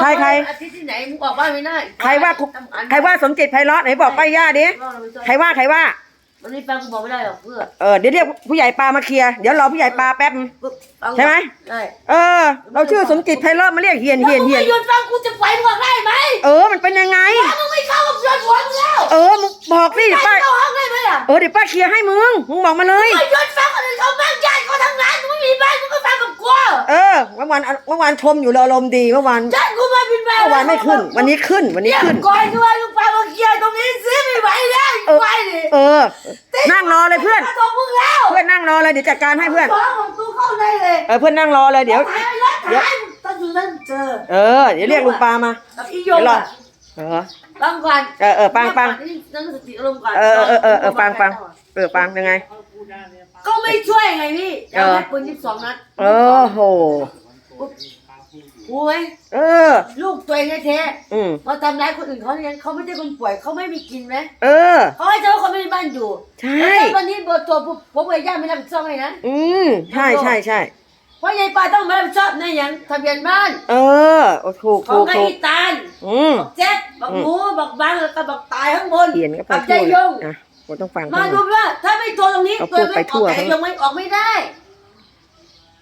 ใครใคร อาทิตย์ที่ไหนมึงออกบ้านไม่ได้ใครว่ากูใครว่าสมจิตไพเราะไหนบอกป้าย่าดิใครว่าใครว่า มันไม่ฟังกูบอกไม่ได้หรอกเพื่อเออเดี๋ยวเรียกผู้ใหญ่ปลามาเคลียร์เดี๋ยวรอผู้ใหญ่ปลาแป๊บนึง ฟังใช่ไหม ใช่เออ เราชื่อสมจิตไพเราะมาเรียกเฮียนเฮียนเฮียนแล้วมึงไม่หยุดฟังกูจะไปมึงบอกได้ไหมเออมันเป็นยังไง ถ้ามึงไม่เข้ากับชวนหัวมึงแล้วเออมึงบอกสิไปป้าเข้าห้องได้ไหมอะเออเดี๋ยวป้าเคลียร์ให้มึงมึงบอกมาเลย ไม่หยุดฟังคนอื่นเขาบ้านญา ฟังกับกูเออเมื่อวานเมื่อวานชมอยู่เราลมณ์ดีเมื่อวานญาติกูมาเป็นบ้านเมื่อวานไม่ขึ้น วันนี้ขึ้นวันนี้เนี่ยขึ้นก่อนด้วยลูกปลามาเคลียร์ตรงนี้ซิไม่ไหวแล้วไปดิเออ นั่งรอเลยเพื่อนมาตรงมึงแล้วเพื่อนนั่งรอเลยเดี๋ยวจัดการให้เพื่อนฟ้องของกูเข้าได้เลยเออเพื่อนนั่งรอเลยเดี๋ยวถ่ายรถถ่ายตั้งอยู่นั่นเจอเออเดี๋ยวเรียกลุงปลามากับอีโยเดี๋ยวรออะเออฟังก่อนเออเออปังปังนั่งสติอารมณ์ก่อนเออเออเออเออปังปังเออปังยังไง ก็ไม่ช่วยไงพี่เออจะให้ปืนยี่สิบสองนัดเออโหกูไหมเออ ลูกตัวเองแท้อืมๆมาทำร้ายคนอื่นเขาเนี่ยเขาไม่ใช่คนป่วยเขาไม่มีกินไหมเออ เขาให้เจ้าว่าคนไม่มีบ้านอยู่ใช่ แล้วถ้าวันนี้เบอร์ตัวผมผมกับย่าไม่รับผิดชอบให้นะอืมใช่ใช่ใช่เพราะยายปาต้องมารับผิดชอบในอย่างทะเบียนบ้านเออโอ้ถูกของถูกไอ้ถูกอีตาลอืมแจ๊คบักหมูบักบังแล้วก็บักตายข้างบนเขียนก็ไปบักใจทั่วยง อะ ผมต้องฟังมาเขาหดูน่อยว่าถ้าไม่ตัวตรงนี้เขาตัวพูดไปไม่อทั่อกวแต่ยังไม่ออกไม่ได้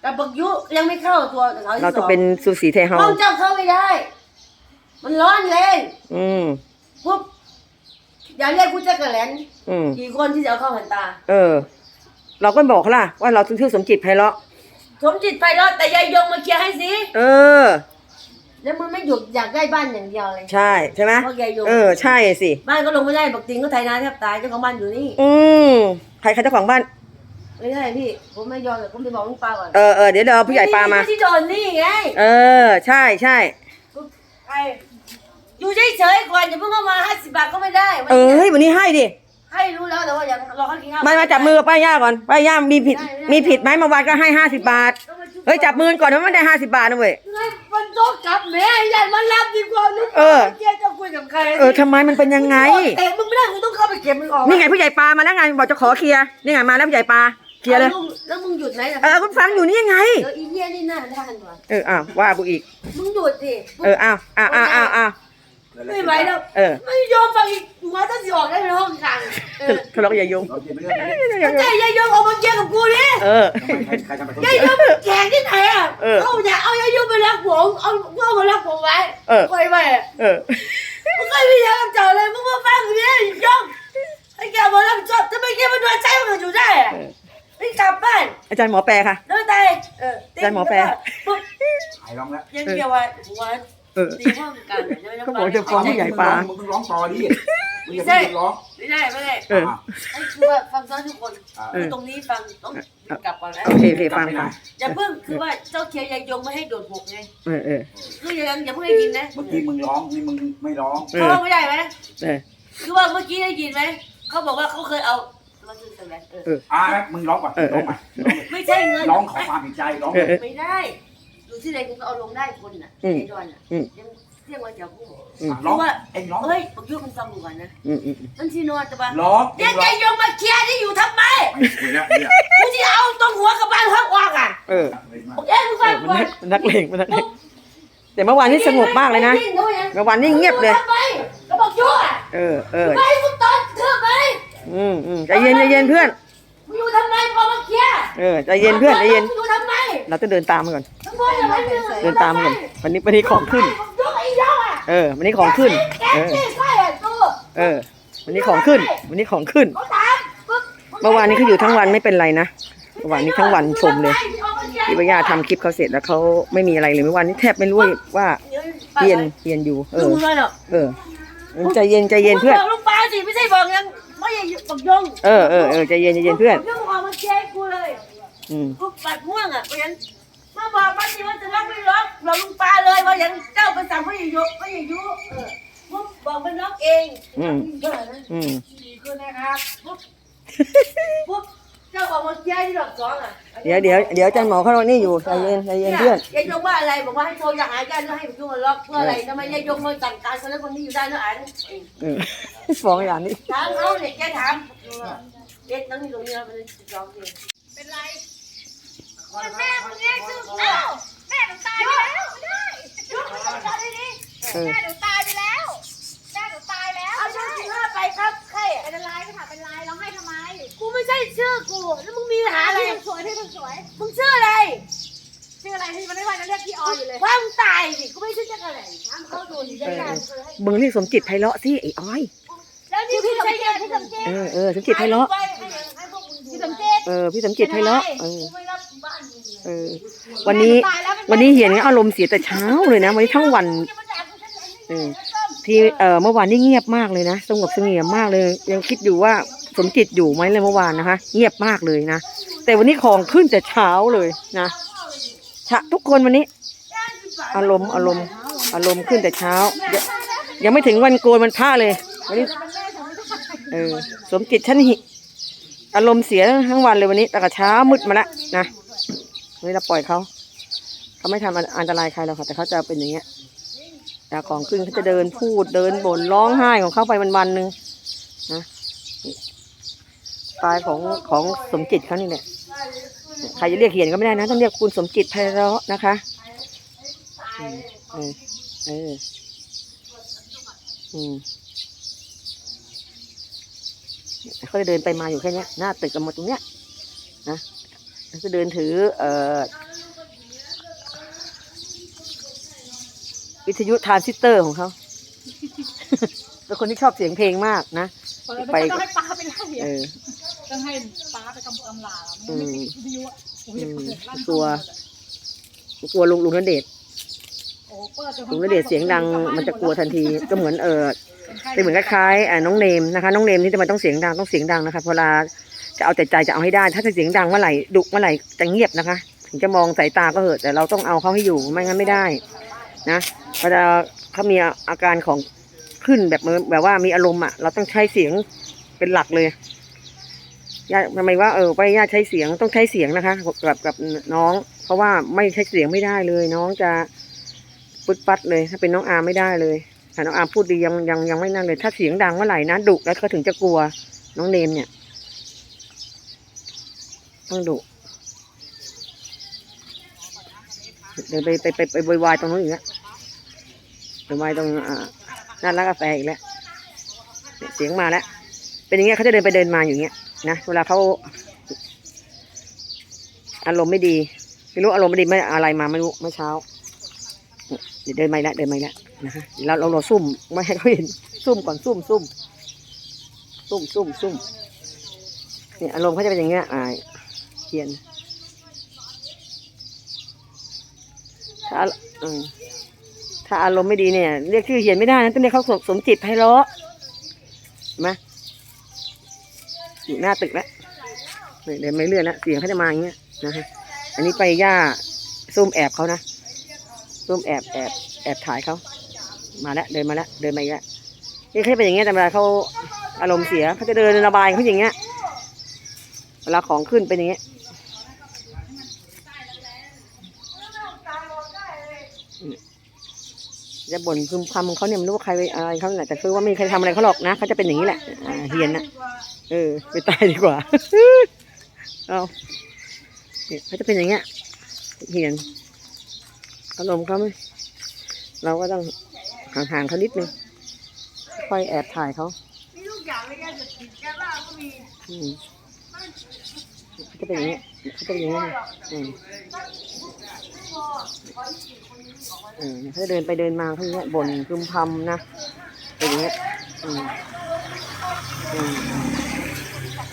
แต่บักยุยังไม่เข้าตัวแต่เขาที่เราสต้ององเป็นสุสีเทเฮาห้องเจ้าเข้าไม่ได้ มันร้อนแรงอืมปุ๊บอย่าเรียกกูจักรแหลนอืมกี่คนที่จะเอาเข้าหันตา เออ เราก็บอกเขาล่ะ ว่าเราชื่อสมจิตไพเราะสมจิตไพเราะแต่ยายยงมาเคลียร์ให้สิ เออ แล้วมึงไม่หยุดอยากได้บ้านอย่างเดียวเลยใช่ใช่ไหมเพราะยายยงเออใช่สิบ้านก็ลงไม่ได้บักติงก็ไทยนาแทบตายเจ้าของบ้านอยู่นี่อืมใครใครเจ้าของบ้านไม่ใช่พี่ผมไม่ยอมเลยผมไปบอกลุงปาก่อนเออเออเดี๋ยวเราผู้ใหญ่ปลามาที่โดนนี่ไงเออใช่ใช่ใครอยู่เฉยๆก่อนอย่าเพิ่งเข้ามาห้าสิบบาทก็ไม่ได้เออเฮ้ยวันนี้ให้ดิให้รู้แล้วแต่ว่าอย่างรอเขากินข้าวมามาจับมือกับป้าย่าก่อนป้าย่ามีผิดมีผิดไหมเมื่อวานก็ให้ห้าสิบบาทเฮ้ยจับมือก่อนนะมันไม่ได้ห้าสิบบาทนะเว้ยไงมันโต๊ะกลับแม่ยันมันรับดีกว่าลูกเออเจ๊จะคุยกับใครเออทำไมมันเป็นยังไงแต่มึงไม่ได้มึงต้องเข้าไปเก็บมึงออกนี่ไงผู้ใหญ่ปลามาแล้วไงบอกจะขอเคลียร์นี่ไงมาแล้วผู้ใหญ่ปลาเคลียร์เลยอาแล้วมึงหยุดไหมล่ะเออคุณฟังอยู่นี่ยังไงเดี๋ยวอีเหี้ยนี่หน้าด้านว่ะเอออ้าวว่ากูอีกมึงหยุดดิเอออ้าวอ้าวอ้าวอ้าวอ้าว ไม่ไหวแล้วเออไม่ยอมฟังอีกหัวต้องสิออกได้ในห้องกลางเออทะเลาะกับยายยงเรากินไม่ได้ใจยายยงออกมาเกี่ยวกับกูดิเออทำไมใครใครทำไปเขายายยงมันแข่งที่ไหนอะเออเขาอยากเอายายยงไปรักผมเอาเอามารักผมไว้เออไว้ไว้อะเออ มึงเคยมียากับเจ้าเลยมึงมาฟังกูดิยายยงไอ้แกมารับผิดชอบทำไมแกมาโดนใจมันอยู่ได้อะไม่กลับบ้านอาจารย์หมอแปลค่ะ แล้วตายเอออาจารย์หมอแปล ปุ๊บ หายร้องแล้ว ยังเกี่ยวไว้หัว เออ ตีห้องกันเดี๋ยวเขาบอกจะฟ้องผู้ใหญ่ปลา มึงต้องร้องต่อดิมึงอย่าเพิ่งร้องไม่ได้ไม่ได้เออไอ้คือว่าฟังซ้อนทุกคนเออ ตรงนี้ฟังต้องกลับก่อนนะโอเคโอเคฟังฟังอย่าเพิ่งคือว่าเจ้าเคียร์ยายยงไม่ให้โดดหกไงเออเออคืออย่าอย่าเพิ่งให้ยินนะเมื่อกี้มึงร้องนี่มึงไม่ร้อง เอเขาอไม่ได้ไหมเออ คือว่าเมื่อกี้ได้ยินไหมเขาบอกว่าเขาเคยเอามาซื้อสแลนเออเอออะมึงร้องก่อนร้องใหม่ไม่ใช่เงินร้องขอความเห็นใจร้องเออเออไม่ได้ดู ที่ไหนคุณก็เอาลงได้คนน่ะอืมไอ้ดอนน่ะอืม ยังเที่ยงวันเดียวกูร้องเอ็งร้องเฮ้ยปักยุมันฟังดูก่อนนะอืมอืมมันที่นอนจะปะร้องเดี๋ยวใจยงมาเคลียร์ที่อยู่ทำไมคุยแล้วเนี่ยกูจะเอาตรงหัวกับบ้านห้องออกอะเออโอเคมึงเอฟังอก่มันอนนักมันนักเลงมันนักเลงแต่เมื่อวานนี้สงบมากเลยนะ เมื่อวานนี้เงียบเลย ทำไมก็บอกยั่วเออเออไปมึงตอนเธอไหมอืมอืมใจเย็นใจเย็นเพื่อน มึงอยู่ทำไมพอมาเคลียร์ เออใจเย็นเพื่อนใจเย็นมึงอยู่ทำไม เราต้องเดินตามมันก่อนทั้งหมดอย่าไปเดินเดินตามมันก่อนวันนี้วันนี้ของขึ้นยกไอ้ยกอะเออ วันนี้ของขึ้นแกเออที่ใช่อะตัวเออ วันนี้ของขึ้น วันนี้ของขึ้นเขาถามปึ๊บเมื่อวานนี้เขาอยู่ทั้งวันไม่เป็นไรนะ เมื่อวานนี้ทั้งวันชมเลยพี่ปยาทำคลิปเขาเสร็จแล้วเขาไม่มีอะไรเลยเมื่อวานนี้แทบไม่รู้ว่าเรียนเรียนอยู่ เอดูอเลยเหรอเออ ใจเย็นใจเย็นเพื่อนบอกลูกปลาสิไม่ใช่บอกยังไม่ใช่บอกยงเออเออเออใจเย็นใจเย็นเพื่อนบ อกยงออกมาเคลียร์ให้กูเลยอืมกูปัดม่วงอะเพราะฉะนั้นมาบอกว่าสิว่าจะล็อกไม่ล็อกบอกลุงปลาเลยว่าอย่างเจ้าไปสั่งเขาอย่ายุเขาอย่ายุเออมึงบอกมันล็อกเองอืมเยอะนะอืมดีขึ้นนะครับปุ๊บปุ๊บเจ้าออกมาเคลียร์ที่ดอกสองอะเดี๋ยวเดี๋ยวเดี๋ยวอาจารย์หมอเขานี่อยู่ใจเย็นใจเย็นเพื่อนยายยงว่าอะไรบอกว่าให้โทรอยากหายกันแล้วให้ผมยุ่งมาล็อกเพื่ออะไรทำไมยายยงมาสั่งการคนนั้นคนนี้อยู่ได้นะอ่านเออฟ้องอย่างนี้ ถามเขาเนี่ยแกถามเด็กนั่งอยู่ตรงนี้แล้วมันจะร้องเพลงเป็นไร แม่มึงเนี่ยคือเอ้าแม่มันตายไปแล้วไม่ได้ยกมันต้องการให้ดีเออ แม่หนูตายไปแล้วแม่หนูตายแล้วเอาชื่อสิบห้าไปครับใครอะเป็นไรก็ถามเป็นไรร้องไห้ทำไมกูไม่ใช่ชื่อกูแล้วมึงมีปัญหาอะไรพี่สวยพี่สวยมึงชื่ออะไรชื่ออะไรที่มันไม่ไหวจะเรียกพี่อออยู่เลยว่ามึงตายสิกูไม่ใช่ชื่ออะไรถามเขาดูดิได้ยังเคยให้มึงเรียกสมจิตไพเราะสิไอ้อ้อย แล้วนี่พี่ใช่ยังพี่สมเจเออเออสมจิตไพเราะ พี่สมเจเออพี่สมจิตไพเราะเออ กูไม่รับบ้านมึงเออ วันนี้ตายแล้วเป็วันนี้เหียนอารมณ์เสียแต่เช้าเลยนะวันนี้ทั้งวันเออ ที่เออเมื่อวานนี่เงียบมากเลยนะสงบเสงี่ยมมากเลย ยังคิดอยู่ว่าสมจิตอยู่ไหมเลยเมื่อวานนะคะ เงียบมากเลยนะแต่วันนี้ของขึ้นแต่เช้าเลยนะชะทุกคนวันนี้ อารมณ์อารมณ์ อารมณ์ขึ้นแต่เช้า ยังยังไม่ถึงวันโกนวันพระเลยวันนี้เออสมจิตฉันหิ อารมณ์เสียทั้งวันเลยวันนี้แต่กะเช้ามืดมาแล้วนะวันนี้เราปล่อยเขาเขาไม่ทำอันอันตรายใครหรอกค่ะ แต่เขาจะเป็นอย่างเงี้ยแต่ของขึ้นเขาจะเดินพูดเดินบ่นร้องไห้ของเขาไปวันวันหนึ่งนะตายของของสมจิตเขานี่แหละใครจะเรียกเหียนก็ไม่ได้นะ ต้องเรียกคุณสมจิตไพเราะนะคะอืมเออเอออืม เขาจะเดินไปมาอยู่แค่เนี้ยหน้าตึกกันหมดตรงเนี้ยนะแล้วจะเดินถือเอ่อวิทยุทรานซิสเตอร์ของเขาเป็นคนที่ชอบเสียงเพลงมาก นะไปต้องให้ป้าไปไล่เออต้องให้ป้าไปกำกำลาอืมวิทยุอะโอ้ยอืมเปิดลั่นกลัวกลัวลุงลุงนเดชน์โอ้เปิดจ นลุงนเดชน์เสียงดังมันจะกลัวทันทีก็เหมือนเออเป็นเหมือนคล้ายๆอ่าน้องเนมนะคะน้องเนมนี่ทำไมต้องเสียงดังต้องเสียงดังนะคะเวลาจะเอาแต่ใจจะเอาให้ได้ ถ้าจะเสียงดังเมื่อไหร่ดุเมื่อไหร่จะเงียบนะคะ ถึงจะมองสายตาก็เหอะแต่เราต้องเอาเขาให้อยู่ไม่งั้นไม่ได้นะเวลาเขามีอาการของขึ้นแบบเหมือนแบบว่ามีอารมณ์อะ เราต้องใช้เสียงเป็นหลักเลยย่าทำไมว่าเออไปย่าใช้เสียงต้องใช้เสียงนะคะกับกับน้อง เพราะว่าไม่ใช้เสียงไม่ได้เลย น้องจะ ปึ๊ดปัดเลย ถ้าเป็นน้องอาไม่ได้เลยถ้าน้องอาพูดดียังยังยังไม่นั่นเลย ถ้าเสียงดังเมื่อไหร่นะดุแล้วก็ถึงจะกลัวน้องเนมเนี่ยต้องดุเดินไปไปไปไปวายตรงนู้นอีกแล้วโวยวายตรงอ่าน้าร้านกาแฟอีกแล้วเนี่ยเสียงมาแล้ว เป็นอย่างเงี้ยเขาจะเดินไปเดินมาอย่างเงี้ยนะเวลาเขาอารมณ์ไม่ดีไม่รู้อารมณ์ไม่ดีไม่อะไรมาไม่รู้เมื่อเช้า เดินมาแล้วเดินมาแล้วนะคะเราเราเราซุ่มไม่ให้เขาเห็นซุ่มก่อนซุ่มซุ่มซุ่มซุ่มซุ่มเนี่ยอารมณ์เขาจะเป็นอย่างเงี้ยอ่าเขียนถ้าอืมถ้าอารมณ์ไม่ดีเนี่ย เรียกชื่อเขียนไม่ได้นะต้องเรียกเขาสมสมจิตไพเราะเห็นไหมอยู่หน้าตึกแล้วเนี่ยเดินไม่เลื่อนแล้วเสียงเขาจะมาอย่างเงี้ยนะฮะอันนี้ไปย่าซุ่มแอบเขานะ ซุ่มแอบแอบแอบถ่ายเขามาแล้วเดินมาแล้วเดินมาอีกแล้วนี่เขาจะเป็นอย่างเงี้ยแต่เวลาเขาอารมณ์เสียเขาจะเดินระบายเขาอย่างเงี้ยเวลาของขึ้นเป็นอย่างเงี้ยจะบ่นพึมพำของเขาเนี่ยไม่รู้ว่าใครไปอะไรเขาแหละแต่คือว่าไม่มีใครทำอะไรเขาหรอกนะเขาจะเป็นอย่างนี้แหละอ่าเฮียนนะเออไปตายดีกว่าเอาเขาจะเป็นอย่างเงี้ยเฮียน อารมณ์เขาไหมเราก็ต้องห่างๆเขานิดนึงค่อยแอบถ่ายเขามีทุกอย่างเลยยาจะติดยาบ้าก็มีอืมเขาจะเป็นอย่างนี้เขาจะเป็นอย่างนี้นะอืมเออเขาจะเดินไปเดินมาเขาอย่างเงี้ยบ่นพึมพำนะเป็นอย่างเงี้ยอืมอืม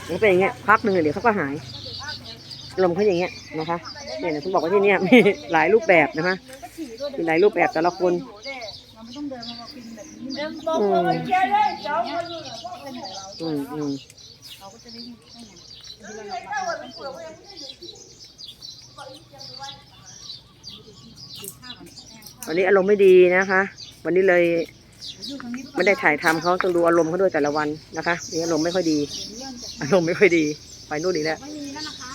มันเป็นอย่างเงี้ยพักหนึ่งเดี๋ยวเขาก็หายลมเขาอย่างเงี้ยนะคะ เนี่ยนะผมบอกว่าที่เนี่ยมีหลายรูปแบบนะคะมีหลายรูปแบบแต่ละคนอืมอืมอืมวันนี้อารมณ์ไม่ดีนะคะ วันนี้เลยไม่ได้ถ่ายทำเขาต้องดูอารมณ์เขาด้วยแต่ละวันนะคะนี่อารมณ์ไม่ค่อยดี อารมณ์ไม่ค่อยดี ไปนู่นอีกแล้ว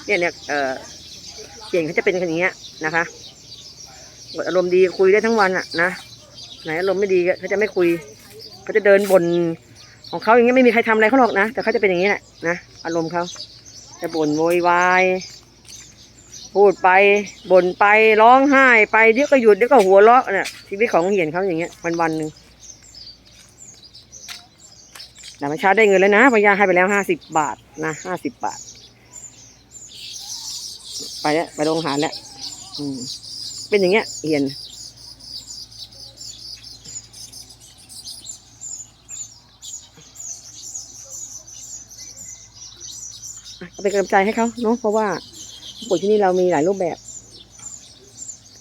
เนี่ยเนี่ยเอ่อ เก่งเขาจะเป็นอย่างเงี้ยนะคะอารมณ์ดีคุยได้ทั้งวันอะนะไหนอารมณ์ไม่ดีเขาจะไม่คุยเขาจะเดินบนของเขาอย่างเงี้ยไม่มีใครทำอะไรเขาหรอกนะแต่เขาจะเป็นอย่างนี้แหละนะอารมณ์เขาจะบ่นโวยวายพูดไปบ่นไปร้องไห้ไปเดี๋ยวก็หยุดเดี๋ยวก็หัวเราะเนี่ยชีวิตของเหียนเขาอย่างเงี้ยวันวันหนึ่งแต่เมื่อเช้าได้เงินแล้วนะพยาให้ไปแล้วห้าสิบบาทนะห้าสิบบาท ไปแล้วไปโรงอาหารแล้วเป็นอย่างเงี้ยเหียนเอาเป็นกำลังใจให้เขาเนาะเพราะว่าป่วยที่นี่เรามีหลายรูปแบบ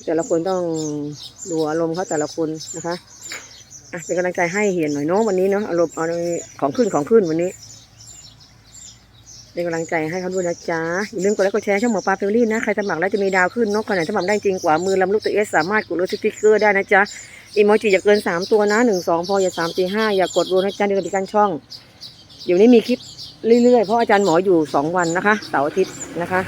แต่ละคนต้องดูอารมณ์เขาแต่ละคนนะคะอะเป็นกำลังใจให้เหียนหน่อยเนาะวันนี้เนาะอารมณ์เอาของขึ้นของขึ้นวันนี้ เป็นกำลังใจให้เขาด้วยนะจ๊ะ อย่าลืมกดไลค์กดแชร์ช่องหมอปลาเฟลลี่นะ ใครสมัครแล้วจะมีดาวขึ้นเนกคนไหนสมัครได้จริงกว่ามือลำลูกตัวเอสสามารถกดรูสติ๊กเกอร์ได้นะจ๊ะอีโมจิอย่าเกินสามตัวนะหนึ่งสองพออย่าสามสี่ห้าอย่ากดรูนะจ๊ะเดี๋ยวจะมีการช่อง อยู่นี้มีคลิปเรื่อยๆ เพราะอาจารย์หมออยู่สองวันนะคะเสาร์อาทิตย์นะคะ